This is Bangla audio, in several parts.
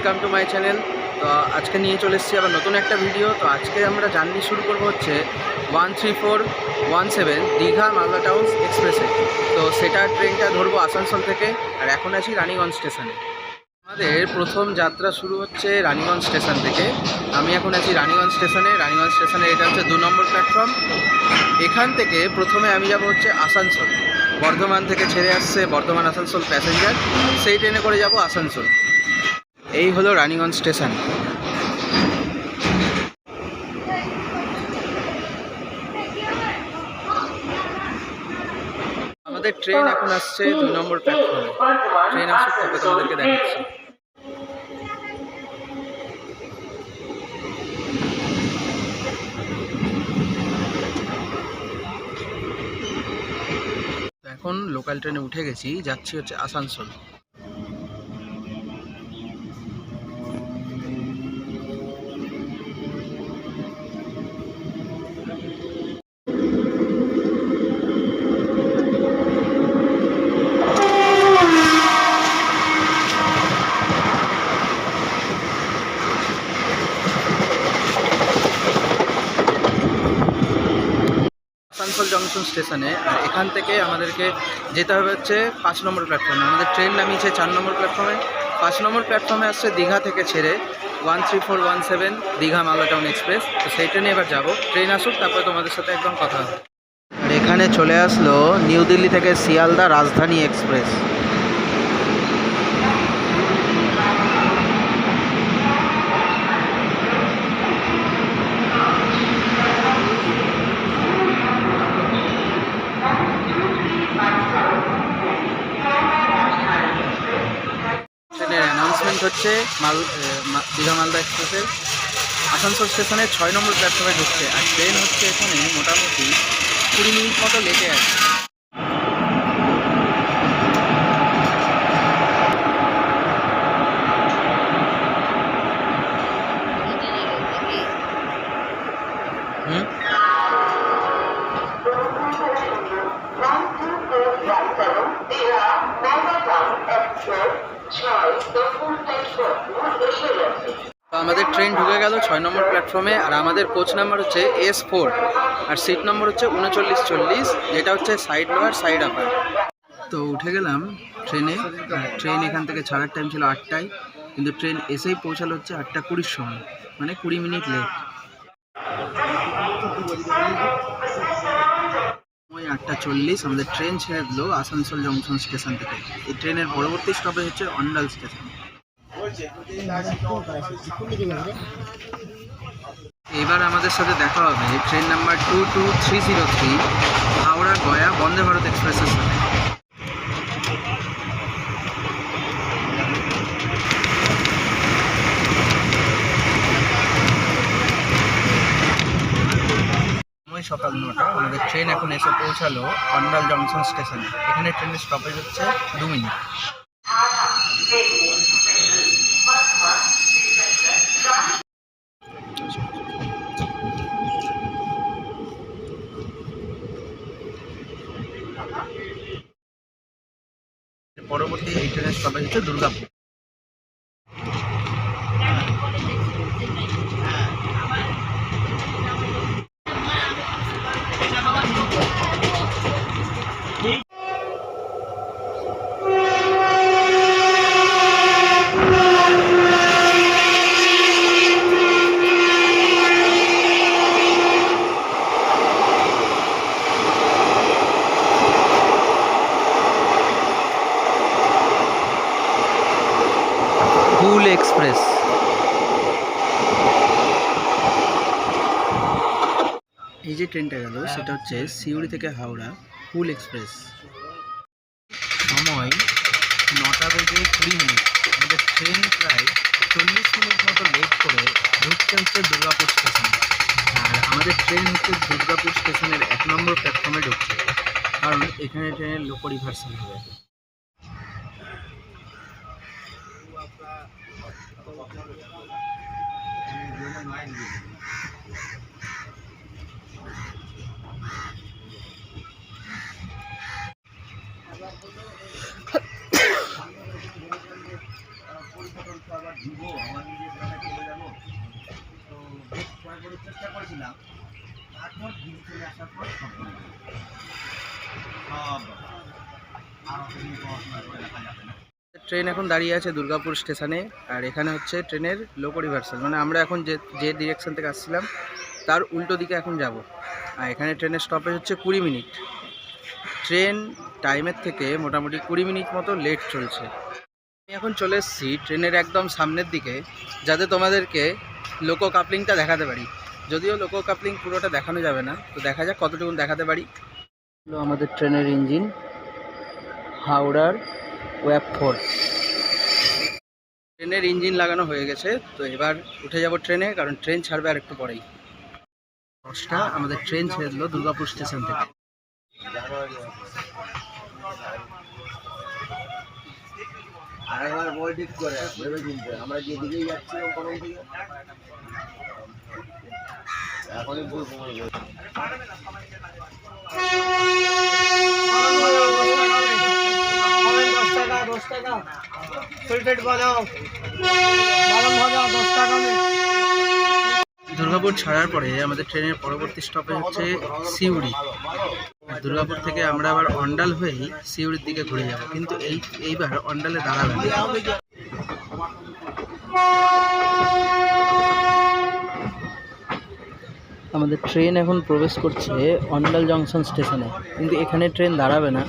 ওয়েলকাম টু মাই চ্যানেল তো আজকে নিয়ে চলে এসেছি আবার নতুন একটা ভিডিও তো আজকে আমরা জার্নি শুরু করব হচ্ছে one three four one seven Digha Malda town এক্সপ্রেসে তো সেটা ট্রেনটা ধরবো আসানসোল থেকে, আর এখন আছি রানীগঞ্জ স্টেশনে আমাদের প্রথম যাত্রা শুরু হচ্ছে রানীগঞ্জ স্টেশন থেকে। আমি এখন আছি রানীগঞ্জ স্টেশনে রানীগঞ্জ স্টেশনে এটা হচ্ছে দু নম্বর প্ল্যাটফর্ম এখান থেকে প্রথমে আমি যাব হচ্ছে আসানসোল। বর্ধমান থেকে ছেড়ে আসছে বর্ধমান আসানসোল প্যাসেঞ্জার সেই ট্রেনে করে যাব আসানসোল। এই হলো রানীগঞ্জ স্টেশন। আমাদের ট্রেন এখন আসছে দুই নম্বর প্ল্যাটফর্মে ট্রেন তবে তোমাদেরকে দেখাচ্ছি। এখন লোকাল ট্রেনে উঠে গেছি, যাচ্ছি হচ্ছে আসানসোল। আসানসোল স্টেশনে, আর এখান থেকে আমাদেরকে যেতে হবে হচ্ছে পাঁচ নম্বর প্ল্যাটফর্মে। আমাদের ট্রেন নামিয়েছে চার নম্বর প্ল্যাটফর্মে। পাঁচ নম্বর প্ল্যাটফর্মে আসছে দীঘা থেকে ছেড়ে one three four one seven Digha Malda town express. তো সেই ট্রেনে এবার যাব। ট্রেন আসুক, তারপরে তোমাদের সাথে একদম কথা হবে। আর এখানে চলে আসলো নিউ দিল্লি থেকে শিয়ালদা রাজধানী এক্সপ্রেস ট্রেনের অ্যানাউন্সমেন্ট হচ্ছে মাল দীঘা মালদা এক্সপ্রেসের। আসানসোল স্টেশনে ছয় নম্বর প্ল্যাটফর্মে ঢুকছে। আর ট্রেন হচ্ছে এখানে মোটামুটি কুড়ি মিনিট মতো লেটে আছে। ট্রেন ঢুকে গেল ছয় নম্বর প্ল্যাটফর্মে, আর আমাদের কোচ নাম্বার হচ্ছে এস ফোর, আর সিট নম্বর হচ্ছে উনচল্লিশ চল্লিশ, যেটা হচ্ছে সাইড লোয়ার সাইড আপার তো উঠে গেলাম ট্রেনে ট্রেন এখান থেকে ছাড়ার টাইম ছিল আটটায়, কিন্তু ট্রেন এসেই পৌঁছালো হচ্ছে আটটা কুড়ির সময় মানে কুড়ি মিনিট লেট সময় আটটা চল্লিশ, আমাদের ট্রেন ছেড়ে দিল আসানসোল জংশন স্টেশন থেকে। এই ট্রেনের পরবর্তী স্টপেজ হচ্ছে অন্ডাল স্টেশন। এবার আমাদের সাথে দেখা হবে। Train number two two three zero three Howrah Gaya Vande Bharat এক্সপ্রেসের সাথে। সময় সকাল নটা, আমাদের ট্রেন এখন এসে পৌঁছালো অন্ডাল জংশন স্টেশনে এখানে ট্রেনের স্টপেজ হচ্ছে দু মিনিট। পরবর্তী এই হুল এক্সপ্রেস এই যে ট্রেনটা গেল, সেটা হচ্ছে সিউড়ি থেকে হাওড়া হুল এক্সপ্রেস সময় নটা বেজে কুড়ি মিনিট। আমাদের ট্রেন প্রায় চল্লিশ মিনিট মতো লেট করে ঢুকতে হচ্ছে দুর্গাপুর স্টেশন আর আমাদের ট্রেন হচ্ছে দুর্গাপুর স্টেশনের এক নম্বর প্ল্যাটফর্মে ঢুকছে। কারণ এখানে ট্রেনের লোকো রিভার্সাল হবে। দিদি চলে আসার পর সব সব ট্রেন এখন দাঁড়িয়ে আছে দুর্গাপুর স্টেশনে, আর এখানে হচ্ছে ট্রেনের লোকো রিভার্সাল মানে আমরা এখন যে যে ডিরেকশন থেকে আসছিলাম, তার উল্টো দিকে এখন যাব। আর এখানে ট্রেনের স্টপেজ হচ্ছে কুড়ি মিনিট। ট্রেন টাইমের থেকে মোটামুটি কুড়ি মিনিট মতো লেট চলছে। আমি এখন চলে এসেছি ট্রেনের একদম সামনের দিকে, যাতে তোমাদেরকে লোকো কাপলিংটা দেখাতে পারি। যদিও লোকো কাপলিং পুরোটা দেখানো যাবে না, তো দেখা যাক কতটুকু দেখাতে পারি। হলো আমাদের ট্রেনের ইঞ্জিন, হাওড়ার ওয়াব ফোর ট্রেনের ইঞ্জিন লাগানো হয়ে গেছে, তো এবার উঠে যাব ট্রেনে, কারণ ট্রেন ছাড়বে আর একটু পরেই। দশটা, আমাদের ট্রেন ছেড়ে দিল দুর্গাপুর স্টেশন থেকে। আরেকবার বল ঠিক করে, ভেবে চিনতে আমরা যেদিকেই যাচ্ছি এখনই ভুল প্রমাণ করছি দুর্গাপুর ছাড়ার পরে আমাদের ট্রেনের পরবর্তী স্টপে হচ্ছে সিউড়ি। দুর্গাপুর থেকে আমরা আবার অন্ডাল হয়েই সিউড়ির দিকে ঘুরে যাব। কিন্তু এই, এইবার অন্ডালে দাঁড়াবে আমাদের ট্রেন এখন প্রবেশ করছে অন্ডাল জংশন স্টেশনে কিন্তু এখানে ট্রেন দাঁড়াবে না।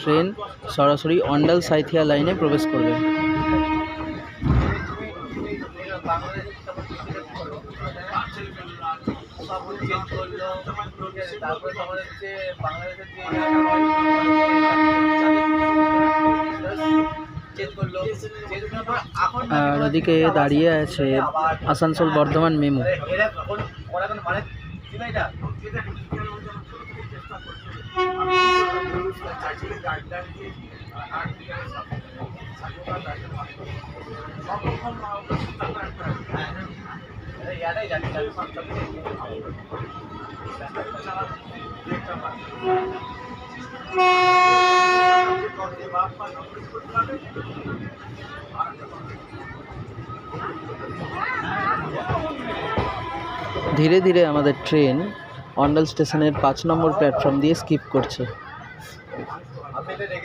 ট্রেন সরাসরি অন্ডাল সাইথিয়া লাইনে প্রবেশ করবে। আর ওদিকে দাঁড়িয়ে আছে আসানসোল বর্ধমান মেমো। ধীরে ধীরে আমাদের ট্রেন অন্ডাল স্টেশনের পাঁচ নম্বর প্ল্যাটফর্ম দিয়ে স্কিপ করছে। আপনি এটা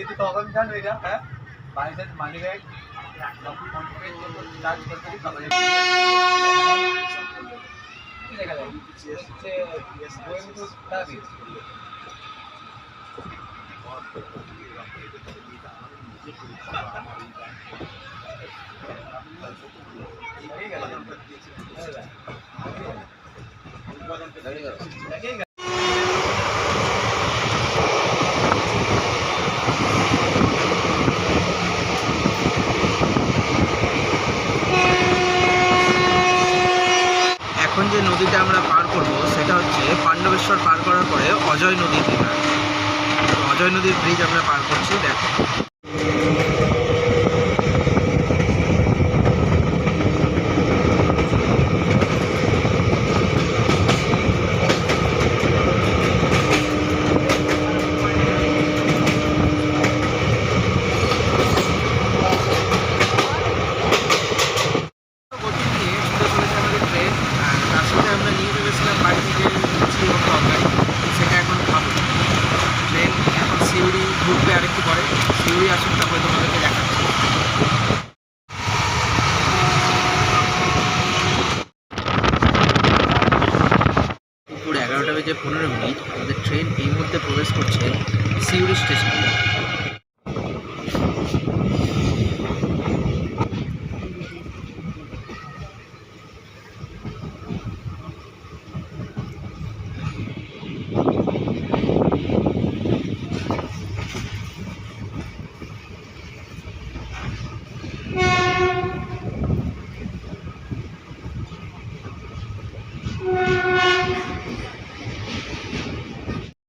এখন যে নদীটা আমরা পার করব, সেটা হচ্ছে পাণ্ডবেশ্বর পার করার পরে অজয় নদী দীঘা তো অজয় নদীর ব্রিজ আমরা পার করছি দেখো গতি নিয়ে ছুটে চলেছে আমাদের ট্রেন আর তার সাথে আমরা নিয়ে ভেবেছিলাম বাড়ি থেকে লুচি এবং তরকারি সেটা এখন খাব ট্রেন এখন সিউড়ি ঘুরবে আরেকটু পরে সিউড়ি আসুন তারপরে তোমাদেরকে দেখাচ্ছি দুপুর এগারোটা বেজে পনেরো মিনিট আমাদের ট্রেন এই মুহূর্তে প্রবেশ করছে সিউড়ি স্টেশনে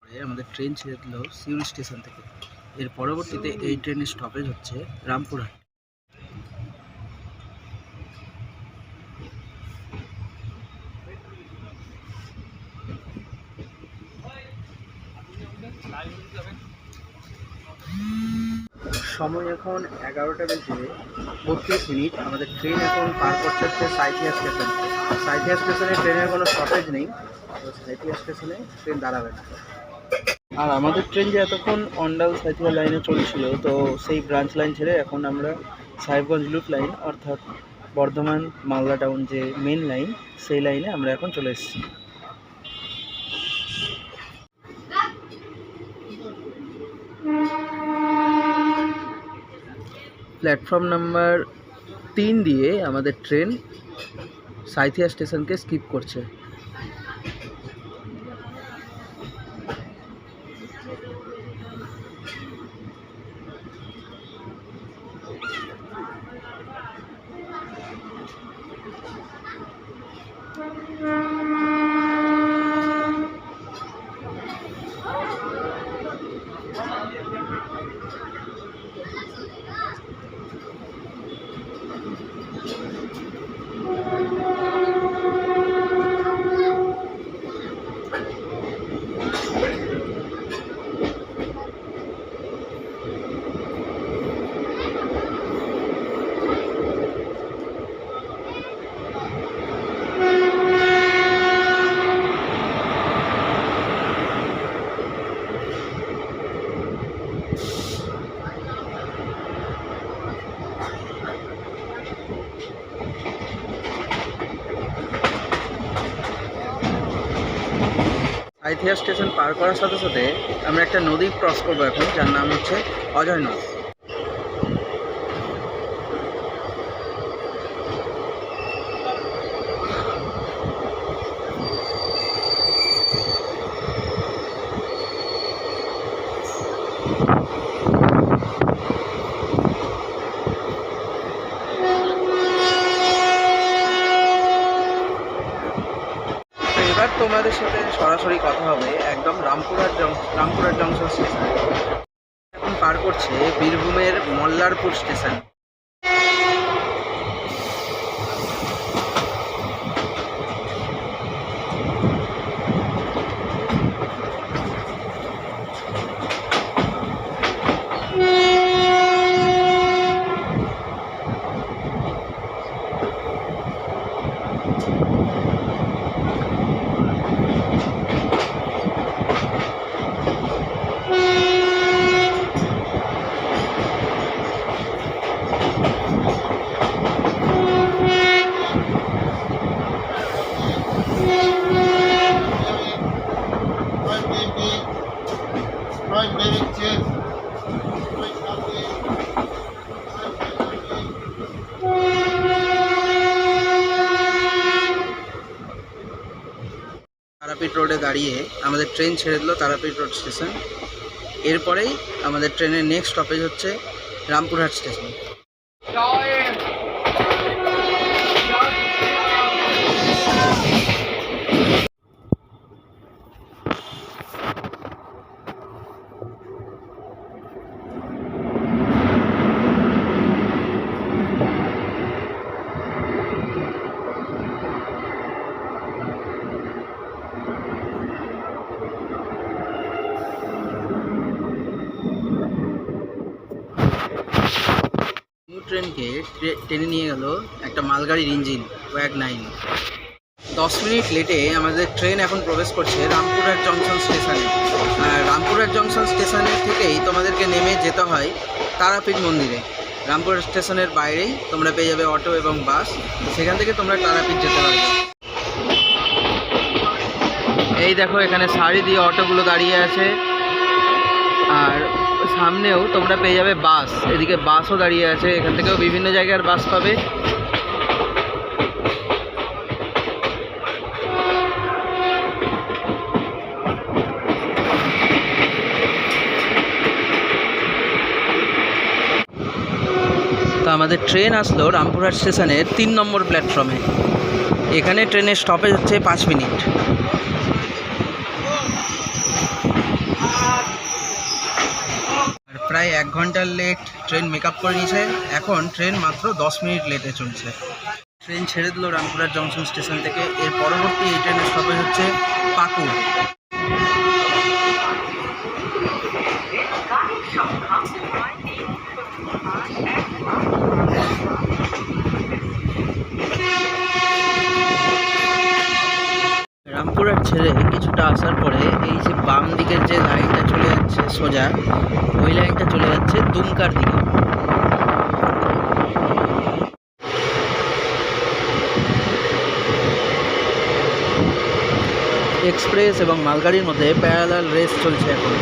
পরে আমাদের ট্রেন ছেড়ে দিল সিউড়ি স্টেশন থেকে। এর পরবর্তীতে এই ট্রেনের স্টপেজ হচ্ছে রামপুরহাট। সময় এখন এগারোটা বেজে বত্রিশ মিনিট। আমাদের ট্রেন এখন পার করছে হচ্ছে সাইথিয়া স্টেশন। সাইথিয়া স্টেশনে ট্রেনের কোনো শর্টেজ নেই। তো সাইথিয়া স্টেশনে ট্রেন দাঁড়াবে না। আর আমাদের ট্রেন যে এতক্ষণ অন্ডাল সাইথিয়া লাইনে চলছিল, তো সেই ব্রাঞ্চ লাইন ছেড়ে এখন আমরা সাহেবগঞ্জ লুপ লাইন অর্থাৎ বর্ধমান মালদা টাউন যে মেন লাইন সেই লাইনে আমরা এখন চলে এসেছি। প্ল্যাটফর্ম নাম্বার তিন দিয়ে আমাদের ট্রেন সাইথিয়া স্টেশনকে স্কিপ করছে। সাইথিয়া স্টেশন পার করার সাথে সাথে আমরা একটা নদী ক্রস করব এখন, যার নাম হচ্ছে অজয় নদ তো এবার তোমাদের সাথে সরাসরি কথা হবে একদম রামপুরহাট জং- রামপুরহাট জংশন স্টেশন এখন পার করছে বীরভূমের Mallarpur station Right, baby. Right, baby, cheers. Right, happy. Tarapith রোডে দাঁড়িয়ে আমাদের ট্রেন ছেড়ে দিল তারাপীঠ রোড স্টেশন। এরপরেই আমাদের ট্রেনের নেক্সট স্টপেজ হচ্ছে রামপুরহাট স্টেশন। মালগাড়ির ইঞ্জিন ওয়াগ নাইন। দশ মিনিট লেটে আমাদের ট্রেন এখন প্রবেশ করছে রামপুরহাট জংশন স্টেশনে। রামপুরহাট জংশন স্টেশনের থেকেই তোমাদেরকে নেমে যেতে হয় তারাপীঠ মন্দিরে। রামপুরহাট স্টেশনের বাইরেই তোমরা পেয়ে যাবে অটো এবং বাস। সেখান থেকে তোমরা তারাপীঠ যেতে পারবে। এই দেখো, এখানে সারি দিয়ে অটোগুলো দাঁড়িয়ে আছে। আর সামনেও তোমরা পেয়ে যাবে বাস। এদিকে বাসও দাঁড়িয়ে আছে। এখান থেকেও বিভিন্ন জায়গার বাস পাবে। আমাদের ট্রেন আসলো রামপুরহাট স্টেশনের তিন নম্বর প্ল্যাটফর্মে। এখানে ট্রেনের স্টপেজ হচ্ছে পাঁচ মিনিট। প্রায় এক ঘণ্টার লেট ট্রেন মেক আপ করে নিয়েছে। এখন ট্রেন মাত্র দশ মিনিট লেটে চলছে। ট্রেন ছেড়ে দিল রামপুরহাট জংশন স্টেশন থেকে। এর পরবর্তী এই ট্রেনের স্টপেজ হচ্ছে পাকুড়। মোড়টা আসার পরে এই যে বাম দিকের যে লাইনটা চলে যাচ্ছে সোজা, ওই লাইনটা চলে যাচ্ছে দুমকার দিকে। এক্সপ্রেস এবং মালগাড়ির মধ্যে প্যারালাল রেস চলছে এখন।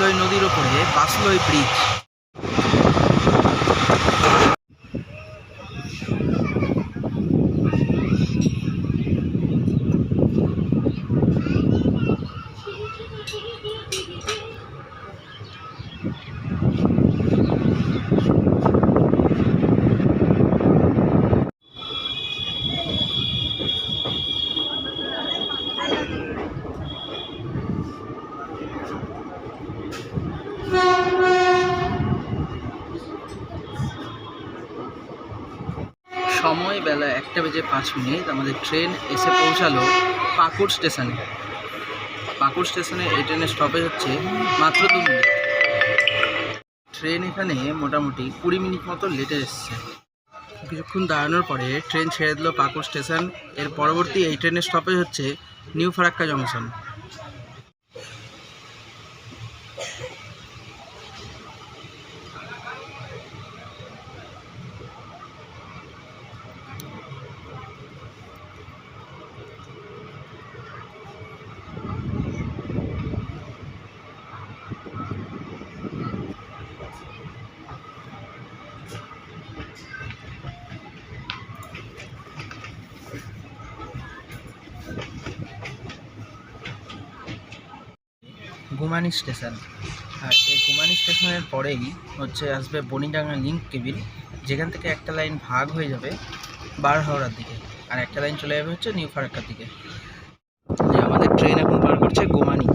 বাসলই নদীর ওপরে বাসলই ব্রিজ সময় বেলা একটা বেজে পাঁচ মিনিট আমাদের ট্রেন এসে পৌঁছালো পাকুড় স্টেশনে। পাকুড় স্টেশনে এই ট্রেনের স্টপেজ হচ্ছে মাত্র দু মিনিট। ট্রেন এখানে মোটামুটি কুড়ি মিনিট মতো লেটে এসছে। কিছুক্ষণ দাঁড়ানোর পরে ট্রেন ছেড়ে দিল পাকুড় স্টেশন। এর পরবর্তী এই ট্রেনের স্টপেজ হচ্ছে new Farakka junction. Gumani station. আর এই গুমানি স্টেশনের পরেই হচ্ছে আসবে বনিডাঙ্গা লিঙ্ক কেবিল যেখান থেকে একটা লাইন ভাগ হয়ে যাবে বারহাওড়ার দিকে, আর একটা লাইন চলে যাবে হচ্ছে নিউ ফারাক্কার দিকে। আমাদের ট্রেন এখন পার করছে গোমানি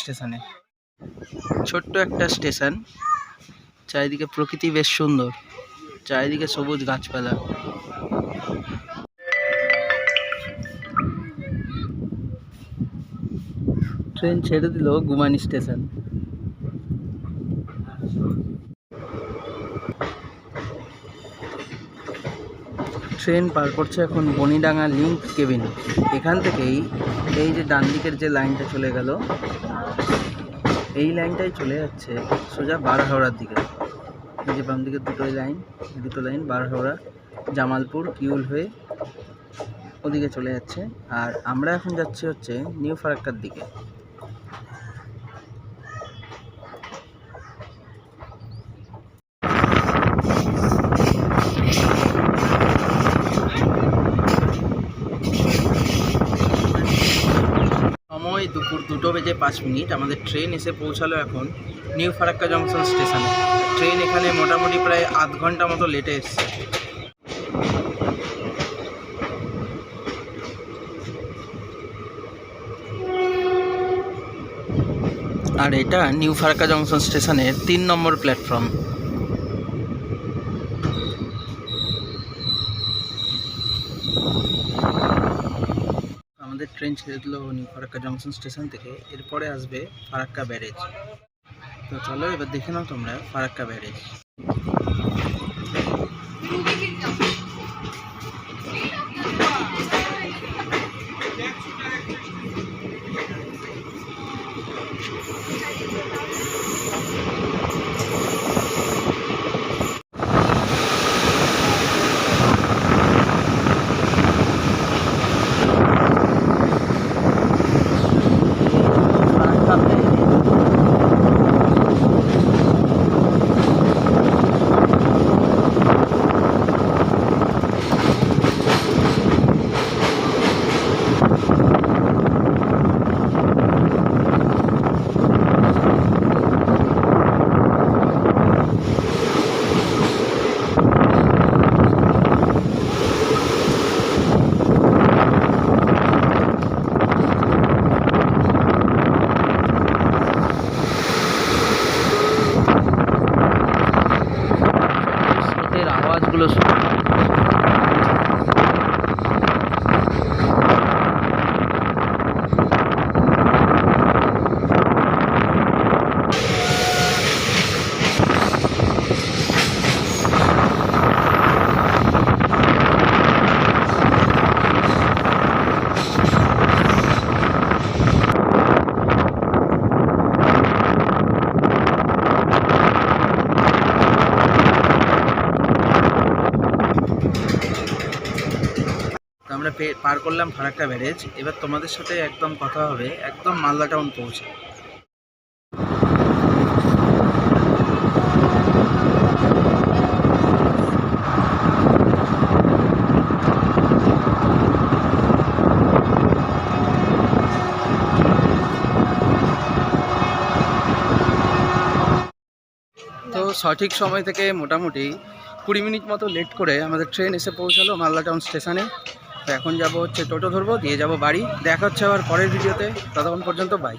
স্টেশনে। ছোট্ট একটা স্টেশন। চারিদিকে প্রকৃতি বেশ সুন্দর। চারিদিকে সবুজ গাছপালা। ট্রেন ছেড়ে দিল গুমানি স্টেশন। ট্রেন পার করছে এখন বনিডাঙ্গা লিঙ্ক কেবিন। এখান থেকেই এই যে ডান দিকের যে লাইনটা চলে গেল এই লাইনটাই চলে যাচ্ছে সোজা বারহাওড়ার দিকে। এই যে বাম দিকে দুটোই লাইন, দুটো লাইন, বারহাওড়া, জামালপুর, কিউল হয়ে ওদিকে চলে যাচ্ছে। আর আমরা এখন যাচ্ছি হচ্ছে নিউ ফারাক্কার দিকে সময় দুপুর দুটো বেজে পাঁচ মিনিট, আমাদের ট্রেন এসে পৌঁছালো এখন নিউ ফারাক্কা জংশন স্টেশনে। ট্রেন এখানে মোটামুটি প্রায় আধ ঘণ্টা মতো লেটে এসছে। আর এটা নিউ ফারাক্কা জংশন স্টেশনের তিন নম্বর প্ল্যাটফর্ম আমাদের ট্রেন ছেড়ে দিল উনি ফারাক্কা জংশন স্টেশন থেকে। এরপরে আসবে ফারাক্কা ব্যারেজ। তো চলো এবার দেখে নাও তোমরা ফারাক্কা ব্যারেজ ফারাক্কা ব্যারেজ স্রোতের আওয়াজগুলো শুনে তো আমরা পে- পার করলাম ফারাক্কা ব্যারেজ। এবার তোমাদের সাথে একদম কথা হবে, একদম মালদা টাউন পৌঁছে। তো সঠিক সময় থেকে মোটামুটি কুড়ি মিনিট মতো লেট করে আমাদের ট্রেন এসে পৌঁছালো মালদা টাউন স্টেশনে তো এখন যাব হচ্ছে টোটো ধরবো, দিয়ে যাব বাড়ি। দেখা হচ্ছে আবার পরের ভিডিওতে। ততক্ষণ পর্যন্ত বাই